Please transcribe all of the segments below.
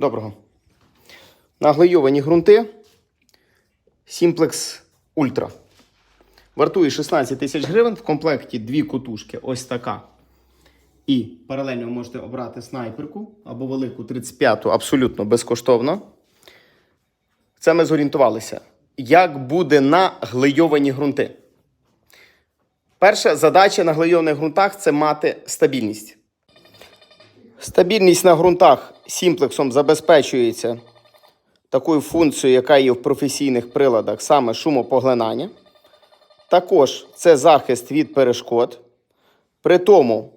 Доброго. Наглейовані ґрунти Simplex Ultra. Вартує 16 тисяч гривень. В комплекті дві кутушки. Ось така. І паралельно ви можете обрати снайперку або велику 35-ту абсолютно безкоштовно. Це ми зорієнтувалися. Як буде на глейовані ґрунти? Перша задача на глейованих ґрунтах це мати стабільність. Стабільність на ґрунтах сімплексом забезпечується такою функцією, яка є в професійних приладах, саме шумопоглинання. Також це захист від перешкод. При тому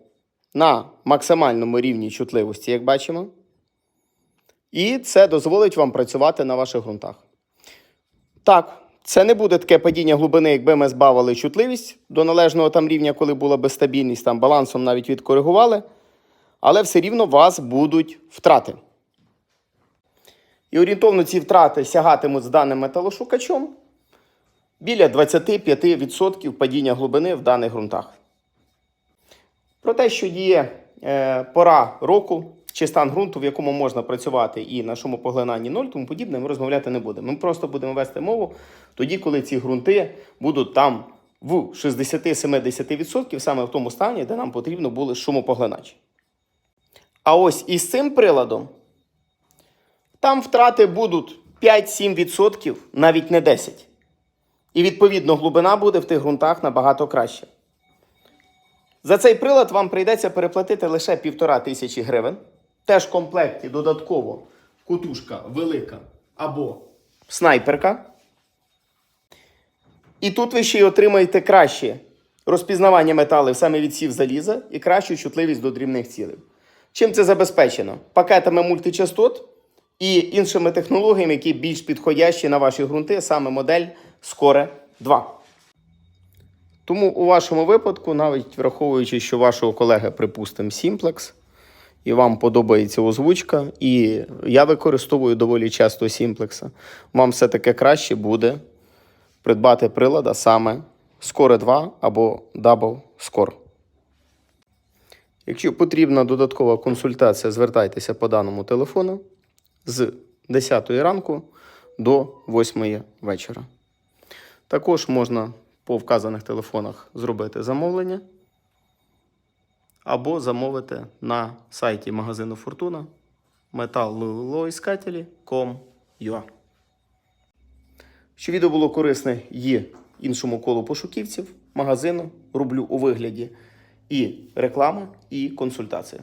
на максимальному рівні чутливості, як бачимо. І це дозволить вам працювати на ваших ґрунтах. Так, це не буде таке падіння глибини, якби ми збавили чутливість до належного там рівня, коли була би стабільність, там балансом навіть відкоригували але все рівно вас будуть втрати. І орієнтовно ці втрати сягатимуть з даним металошукачом біля 25% падіння глибини в даних ґрунтах. Про те, що є е, пора року чи стан ґрунту, в якому можна працювати і на шумопоглинанні 0, тому подібне, ми розмовляти не будемо. Ми просто будемо вести мову тоді, коли ці ґрунти будуть там в 60-70%, саме в тому стані, де нам потрібно були шумопоглиначі. А ось із цим приладом там втрати будуть 5-7%, навіть не 10%. І відповідно глибина буде в тих ґрунтах набагато краще. За цей прилад вам прийдеться переплатити лише півтора тисячі гривень. Теж в комплекті додатково кутушка велика або снайперка. І тут ви ще й отримаєте краще розпізнавання металів саме від сів заліза і кращу чутливість до дрібних цілей. Чим це забезпечено? Пакетами мультичастот і іншими технологіями, які більш підходящі на ваші ґрунти, саме модель Score 2. Тому у вашому випадку, навіть враховуючи, що вашого колеги, припустимо, Simplex, і вам подобається озвучка, і я використовую доволі часто Simplex, вам все-таки краще буде придбати прилада саме Score 2 або Double Score. Якщо потрібна додаткова консультація, звертайтеся по даному телефону з 10 ранку до 8 вечора. Також можна по вказаних телефонах зробити замовлення або замовити на сайті магазину Фортуна metallоіскателі.com.ua Що відео було корисне і іншому колу пошуківців магазину роблю у вигляді і реклами, і консультації.